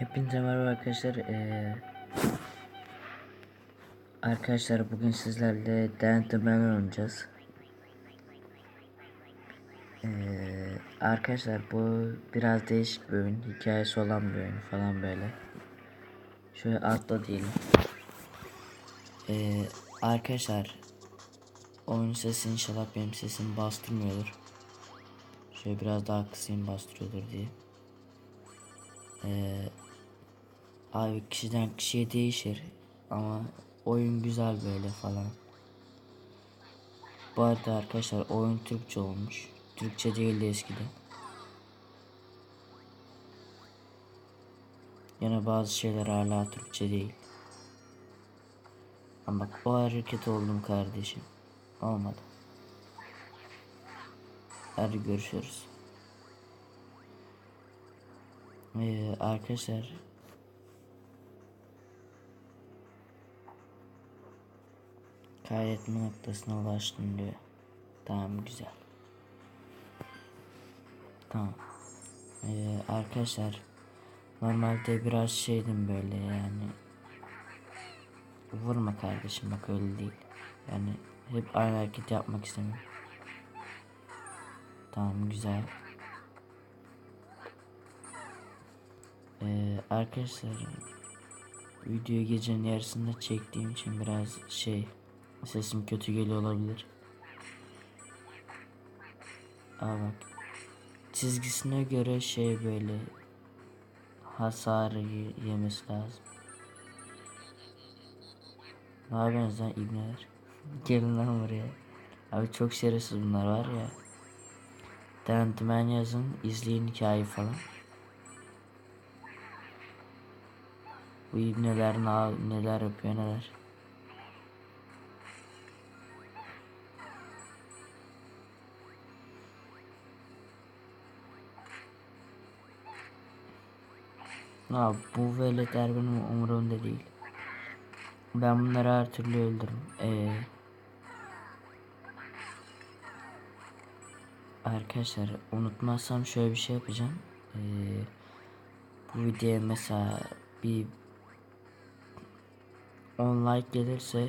Hepinize merhaba arkadaşlar. Ee, arkadaşlar bugün sizlerle Gentleman oynayacağız. Ee, arkadaşlar bu biraz değişik bir oyun. Hikayesi olan bir oyun falan böyle. Şöyle atla diyelim. Ee, arkadaşlar oyun sesi inşallah benim sesimi bastırmıyordur. Şöyle biraz daha kısayım bastırıyordur diye. Ee, Abi kişiden kişiye değişir ama oyun güzel böyle falan. Bu arada arkadaşlar oyun Türkçe olmuş. Türkçe değildi eskiden. Yine bazı şeyler hala Türkçe değil. Ama bak o hareket oldum kardeşim. Olmadı. Hadi görüşürüz. Ee, arkadaşlar kaydetme noktasına ulaştım diyor. Tamam güzel. Tamam. Ee, arkadaşlar normalde biraz şeydim böyle yani vurma kardeşim bak öyle değil. Yani hep aynı hareket yapmak istemiyorum. Tamam güzel. Ee, arkadaşlar videoyu gecenin yarısında çektiğim için biraz şey sesim kötü geliyor olabilir. Aa bak çizgisine göre şey böyle hasar yemesi lazım. Ne yapıyorsunuz lan ibneler? Gelin lan buraya. Abi çok şerefsiz bunlar var ya. Denetmen yazın izleyin hikayeyi falan. Bu ibneler ne, neler yapıyor neler. Ha, bu veletler benim umurumda değil. Ben bunları her türlü öldürürüm. Ee, arkadaşlar unutmazsam şöyle bir şey yapacağım. Ee, bu videoya mesela bir 10 like gelirse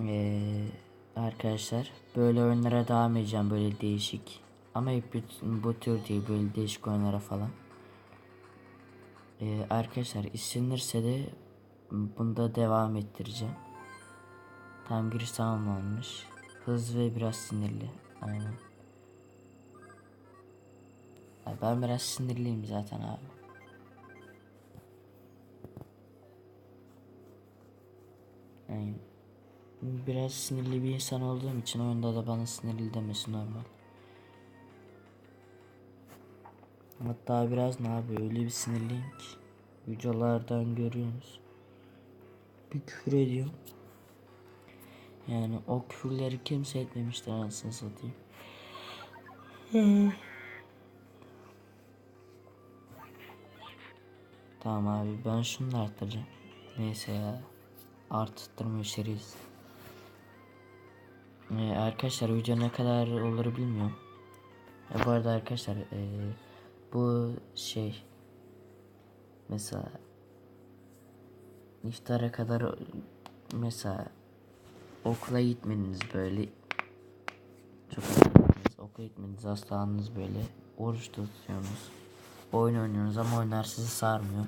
ee, arkadaşlar böyle oyunlara devam edeceğim böyle değişik ama hep bu tür değil böyle değişik oyunlara falan. Ee, arkadaşlar istenirse de bunda devam ettireceğim. Tam giriş tamam olmuş. Hız ve biraz sinirli. Aynen. Ya ben biraz sinirliyim zaten abi. Yani biraz sinirli bir insan olduğum için oyunda da bana sinirli demesi normal. Hatta biraz ne abi öyle bir sinirliyim ki. Videolardan görüyorsunuz. Bir küfür ediyor. Yani o küfürleri kimse etmemiştir anasını satayım. tamam abi ben şunu da arttıracağım. Neyse ya. Arttırmıyor şeriz. Ee, arkadaşlar video ne kadar olur bilmiyorum. E, bu arada arkadaşlar e, bu şey mesela iftara kadar mesela okula gitmeniz böyle çok önemli. okula gitmeniz hastanız böyle oruç tutuyorsunuz oyun oynuyorsunuz ama oyunlar sizi sarmıyor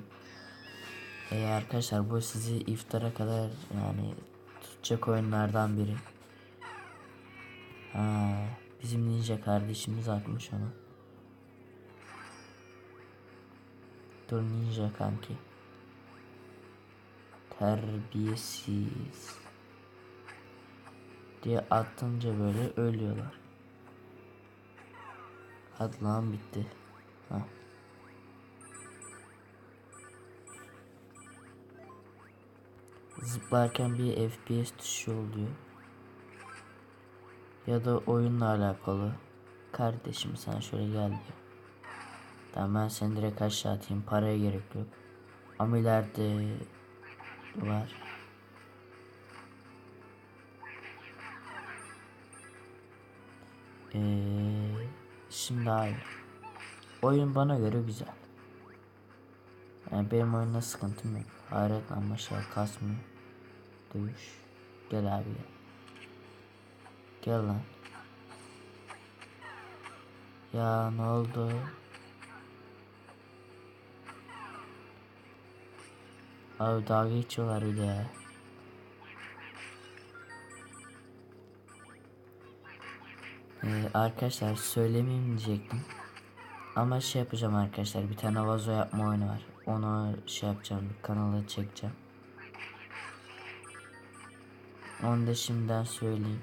e arkadaşlar bu sizi iftara kadar yani tutacak oyunlardan biri ha, bizim ninja kardeşimiz atmış onu dur ninja kanki terbiyesiz diye attınca böyle ölüyorlar. Hadi lan bitti. Ha. Zıplarken bir FPS düşüşü oluyor. Ya da oyunla alakalı. Kardeşim sen şöyle gel diyor. Tamam ben seni direkt aşağı atayım. Paraya gerek yok. Ama ileride var. Ee, şimdi hayır. Oyun bana göre güzel. Yani benim oyunda sıkıntım yok. Hayret ama şey kasmıyor. Dövüş. Gel abi gel. Gel lan. Ya ne oldu? Abi dalga geçiyorlar bir de. Ee, arkadaşlar söylemeyeyim diyecektim. Ama şey yapacağım arkadaşlar. Bir tane vazo yapma oyunu var. Onu şey yapacağım. Kanala çekeceğim. Onu da şimdiden söyleyeyim.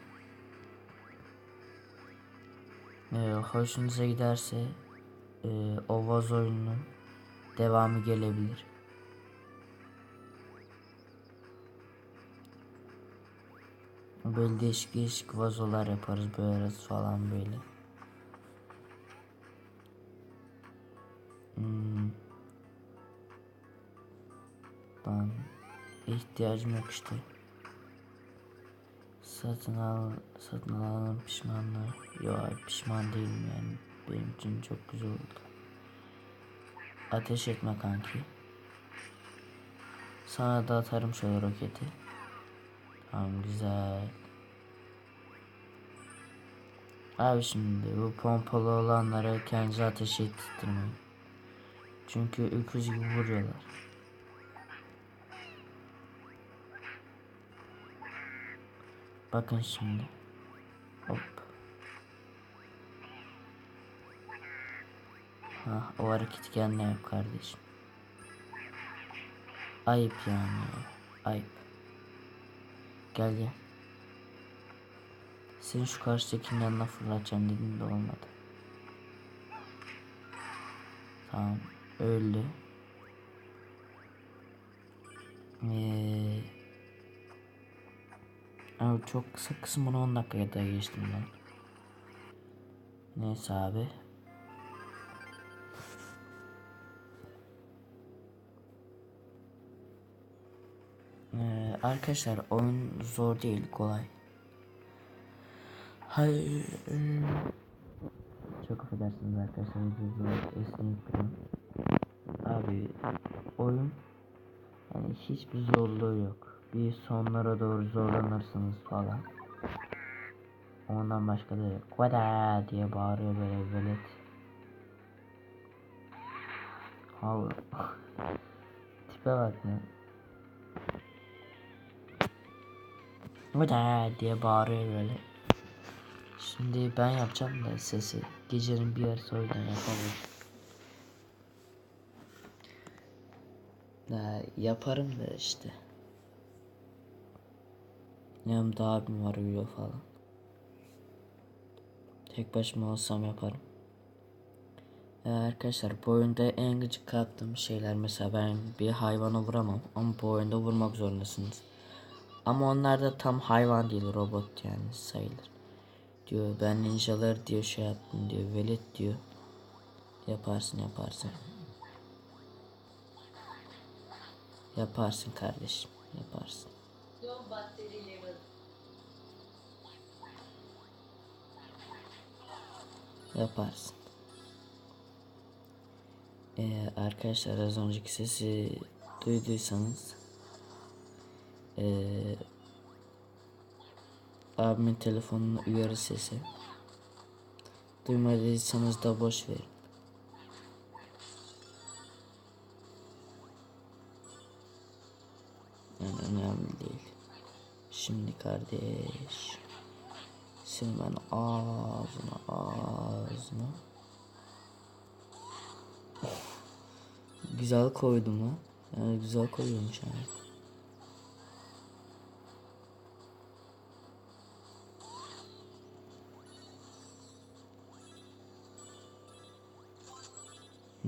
Ee, hoşunuza giderse e, o vazo oyununun devamı gelebilir. Böyle değişik değişik vazolar yaparız böyle falan böyle. Hmm. Ben ihtiyacım yok işte. Satın al, satın alalım pişmanlığı. Yok pişman değilim yani. Benim için çok güzel oldu. Ateş etme kanki. Sana da atarım şöyle roketi. Tamam güzel. Abi şimdi bu pompalı olanlara kendi ateş ettirmeyin. Çünkü öküz gibi vuruyorlar. Bakın şimdi. Hop. Ha, o hareketi kendine yap kardeşim. Ayıp yani. Ayıp. Gel gel. Seni şu karşıdakinin yanına fırlatacağım dedim de olmadı. Tamam. Öldü. Ee, abi çok kısa kısmını 10 dakikaya da geçtim ben. Neyse abi. Ee, arkadaşlar oyun zor değil kolay. Hayır. Çok affedersiniz arkadaşlar. Videoyu esneyip. Abi oyun yani hiçbir zorluğu yok. Bir sonlara doğru zorlanırsınız falan. Ondan başka da yok. Vada diye bağırıyor böyle velet. Abi. Tipe bak ne. Vada diye bağırıyor böyle. Şimdi ben yapacağım da sesi. Gecenin bir yarısı o yüzden yapamıyorum. Ya, yaparım da işte. Yanımda abim var uyuyor falan. Tek başıma olsam yaparım. Ya arkadaşlar bu oyunda en gıcık kaptığım şeyler mesela ben bir hayvana vuramam ama bu oyunda vurmak zorundasınız. Ama onlar da tam hayvan değil robot yani sayılır. Diyor ben ninjalar diyor şey yaptım diyor velet diyor. Yaparsın yaparsın. Yaparsın kardeşim yaparsın. Yaparsın. Ee, arkadaşlar az önceki sesi duyduysanız ee, abimin telefonunun uyarı sesi. Duymadıysanız da boş verin. Yani önemli değil. Şimdi kardeş. Seni ben ağzına ağzına. Güzel koydum ha. Yani güzel koyuyormuş yani.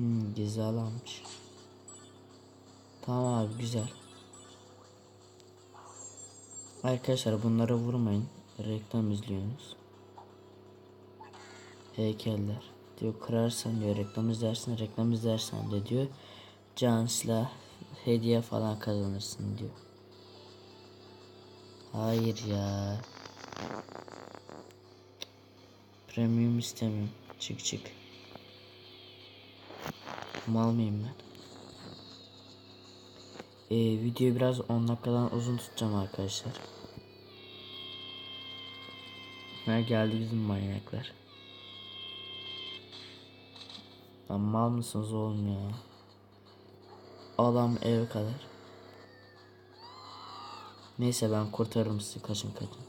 Hmm, güzel almış. Tamam abi güzel. Arkadaşlar bunlara vurmayın. Reklam izliyorsunuz. Heykeller. Diyor kırarsan diyor reklam izlersin reklam izlersen de diyor can silah hediye falan kazanırsın diyor. Hayır ya. Premium istemiyorum. Çık çık. Mal mıyım ben? Ee, videoyu biraz 10 dakikadan uzun tutacağım arkadaşlar. Ha geldi bizim manyaklar. Lan mal mısınız oğlum ya? Adam eve kadar. Neyse ben kurtarırım sizi kaçın kaçın.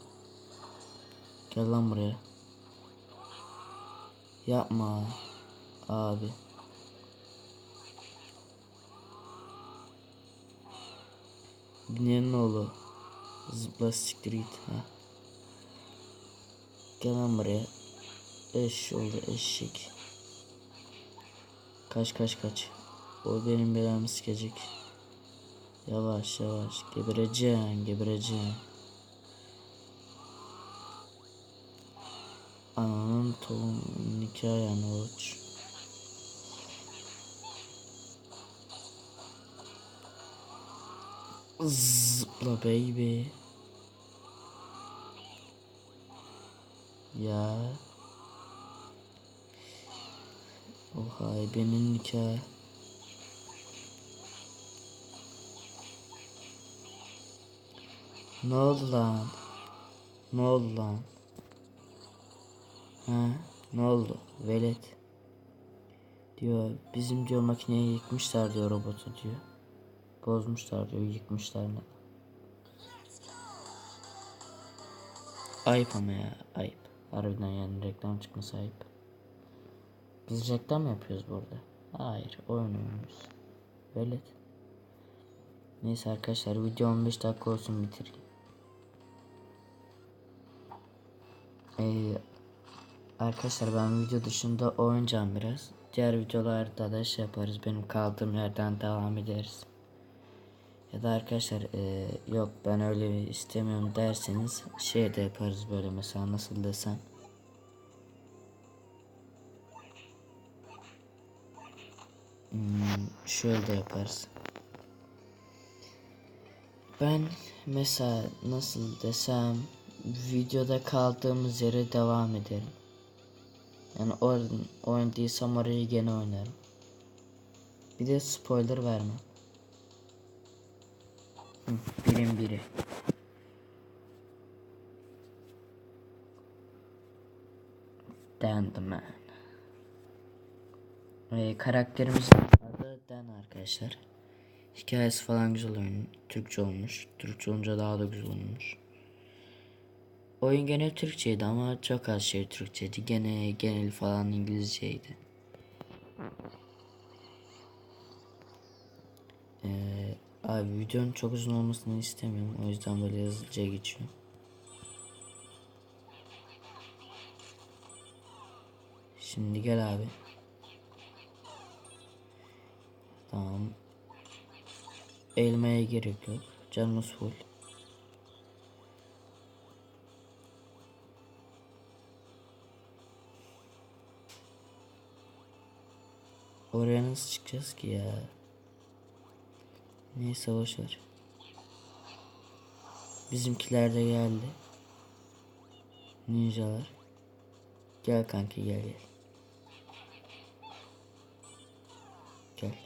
Gel lan buraya. Yapma. Abi. Binenin oğlu. Zıpla siktir git ha. Gel lan buraya. Eş oldu eşek. Kaç kaç kaç. O benim belamı sikecek. Yavaş yavaş. Gebereceksin gebereceksin. Ananın tohum nikah yani uç. Zıpla baby. Ya. Oha benim nikah. Ne oldu lan? Ne oldu lan? Ha, ne oldu? Velet. Diyor bizim diyor makineyi yıkmışlar diyor robotu diyor. Bozmuşlar diyor yıkmışlar ne? Ayıp ama ya ayıp. Harbiden yani reklam çıkması ayıp. Biz reklam yapıyoruz burada. Hayır oyun oynuyoruz. Velet. Neyse arkadaşlar video 15 dakika olsun bitireyim. Ee, arkadaşlar ben video dışında oynayacağım biraz. Diğer videolarda da şey yaparız. Benim kaldığım yerden devam ederiz. Ya da arkadaşlar e, yok ben öyle istemiyorum derseniz şey de yaparız böyle mesela nasıl desem. Hmm, şöyle de yaparız. Ben mesela nasıl desem videoda kaldığımız yere devam ederim. Yani oradan oynadıysam orayı gene oynarım. Bir de spoiler vermem. Birim biri. Dan the man. Ee, karakterimizin adı Dan arkadaşlar. Hikayesi falan güzel oyun. Türkçe olmuş. Türkçe olunca daha da güzel olmuş. Oyun gene Türkçeydi ama çok az şey Türkçeydi. Gene genel falan İngilizceydi. Ee, abi videonun çok uzun olmasını istemiyorum. O yüzden böyle hızlıca geçiyorum. Şimdi gel abi. Tamam. Elmaya gerek yok. Canımız full. Oraya nasıl çıkacağız ki ya? Neyse boşver. Bizimkiler de geldi. Ninjalar. Gel kanki gel gel. Gel.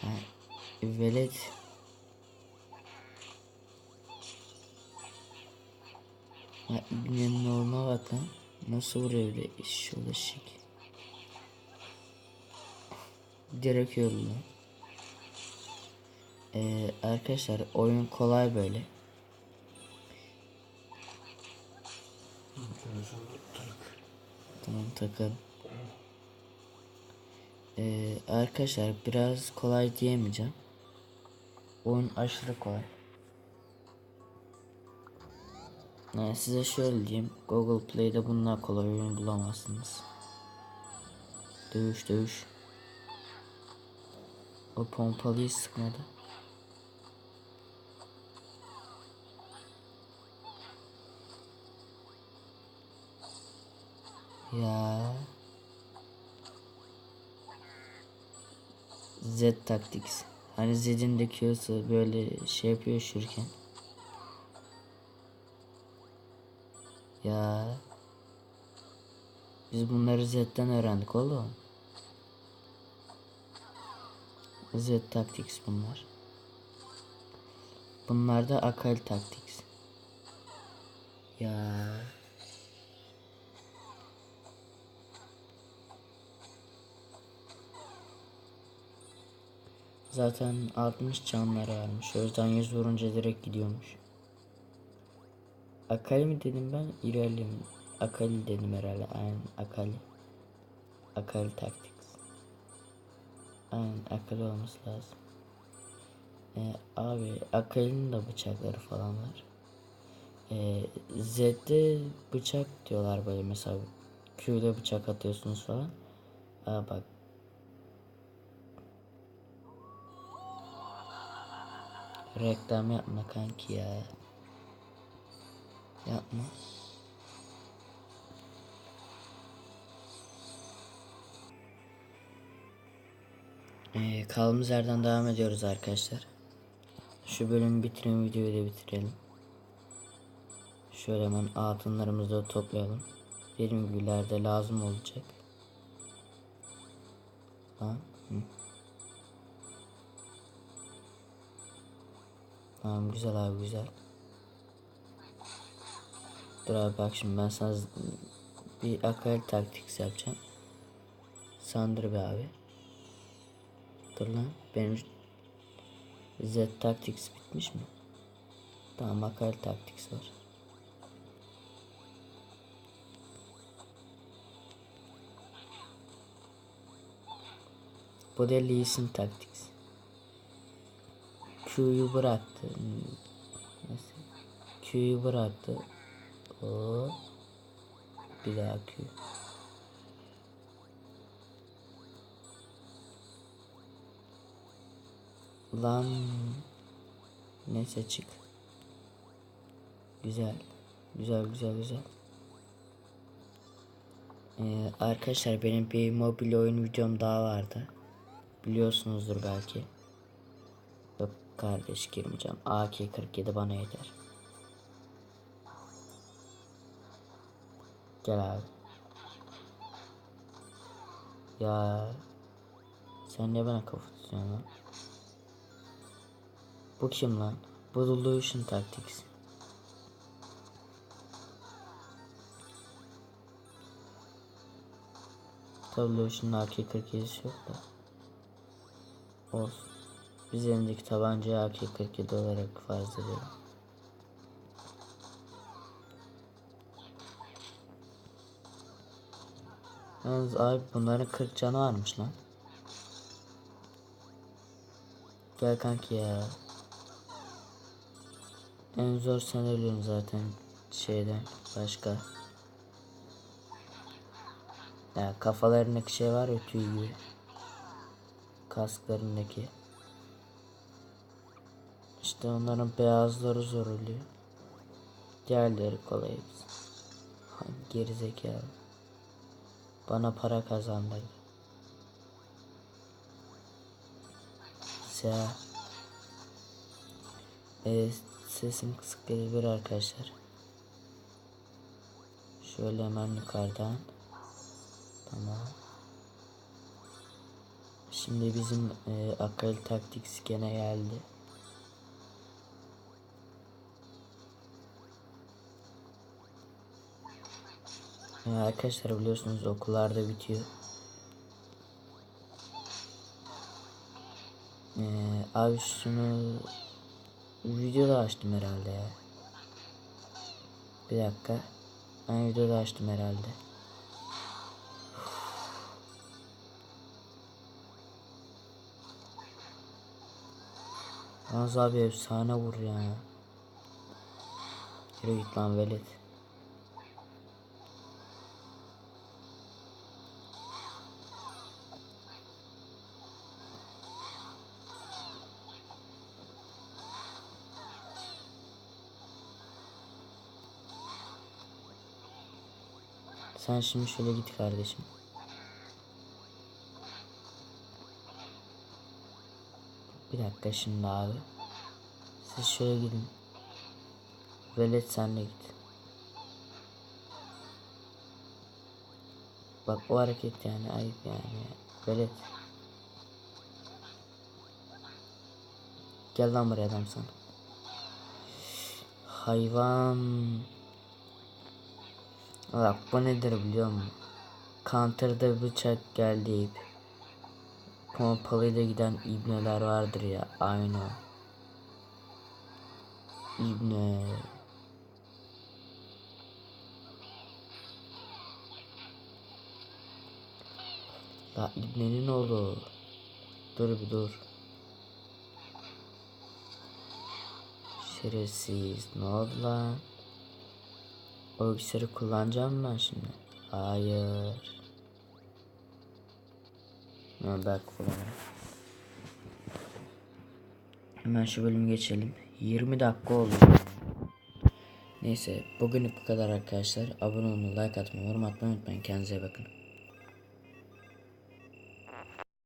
Ha, velet. Ha bak lan. Nasıl vuruyor öyle iş ulaşık. Direkt yolu lan. Ee, arkadaşlar oyun kolay böyle. Tamam takalım. Ee, arkadaşlar biraz kolay diyemeyeceğim. Oyun aşırı kolay. Yani size şöyle diyeyim. Google Play'de bundan kolay oyun bulamazsınız. Dövüş dövüş. O pompalıyı sıkmadı. Ya. Z Tactics. Hani Z'in de böyle şey yapıyor şurken. Ya. Biz bunları Z'den öğrendik oğlum. Z Tactics bunlar. Bunlar da Akali Tactics. Ya. Zaten 60 canları varmış. O yüzden 100 vurunca direkt gidiyormuş. Akali mi dedim ben? İlerliyorum. Akali dedim herhalde. Aynen Akali. Akali Tactics. Aynen Akali olması lazım. Ee, abi Akali'nin de bıçakları falan var. Ee, Z'de bıçak diyorlar böyle mesela. Q'da bıçak atıyorsunuz falan. Aa bak. Reklam yapma kanki ya. Yapma. Ee, kaldığımız yerden devam ediyoruz arkadaşlar. Şu bölümü bitirelim, videoyu da bitirelim. Şöyle hemen altınlarımızı da toplayalım. Dediğim gibi lazım olacak. Tamam. Hı. Tamam güzel abi güzel. Dur abi bak şimdi ben sana bir akal taktiks yapacağım. Sandır be abi. Dur lan benim Z Tactics bitmiş mi? Tamam akal Tactics var. Bu da Lee Sin Tactics. Q'yu bıraktı. Nasıl? Q'yu bıraktı. O bir daha Q. Lan neyse çık. Güzel. Güzel güzel güzel. Ee, arkadaşlar benim bir mobil oyun videom daha vardı. Biliyorsunuzdur belki. Yok kardeş girmeyeceğim. AK-47 bana yeter. Gel abi. Ya sen ne bana kafa tutuyorsun lan? Bu kim lan? Bolution Tactics. Tabii Lucian'ın AK-47'si yok da. Olsun. Biz elindeki tabancayı AK-47 olarak farz edelim. Yalnız abi bunların 40 canı varmış lan. Gel kanki ya. En zor sen ölüyorsun zaten şeyden başka. Ya kafalarındaki şey var ya tüy gibi. Kasklarındaki. İşte onların beyazları zor oluyor. Diğerleri kolay hepsi. Gerizekalı. Bana para kazandırdı. Seha. Evet, sesim kısık gelebilir arkadaşlar. Şöyle hemen yukarıdan. Tamam. Şimdi bizim e, akıl taktiks gene geldi. Ya arkadaşlar biliyorsunuz okullarda bitiyor. Ee, abi şunu videoda açtım herhalde ya. Bir dakika. Ben videoda açtım herhalde. Yalnız abi efsane vur ya. Yürü git lan velet. Sen şimdi şöyle git kardeşim. Bir dakika şimdi abi. Siz şöyle gidin. Velet sen de git. Bak o hareket yani ayıp yani. Velet. Gel lan buraya adam sen. Hayvan. Bak bu nedir biliyor musun? Counter'da bıçak geldi pompalıyla giden ibneler vardır ya aynı. İbne. La ibnenin oğlu. Dur bir dur. Şerefsiz. Ne oldu lan? O bilgisayarı kullanacağım ben şimdi? Hayır. Ha, bak kullanırım. Hemen şu bölümü geçelim. 20 dakika oldu. Neyse bugünlük bu kadar arkadaşlar. Abone olmayı, like atmayı, yorum atmayı unutmayın. Kendinize bakın.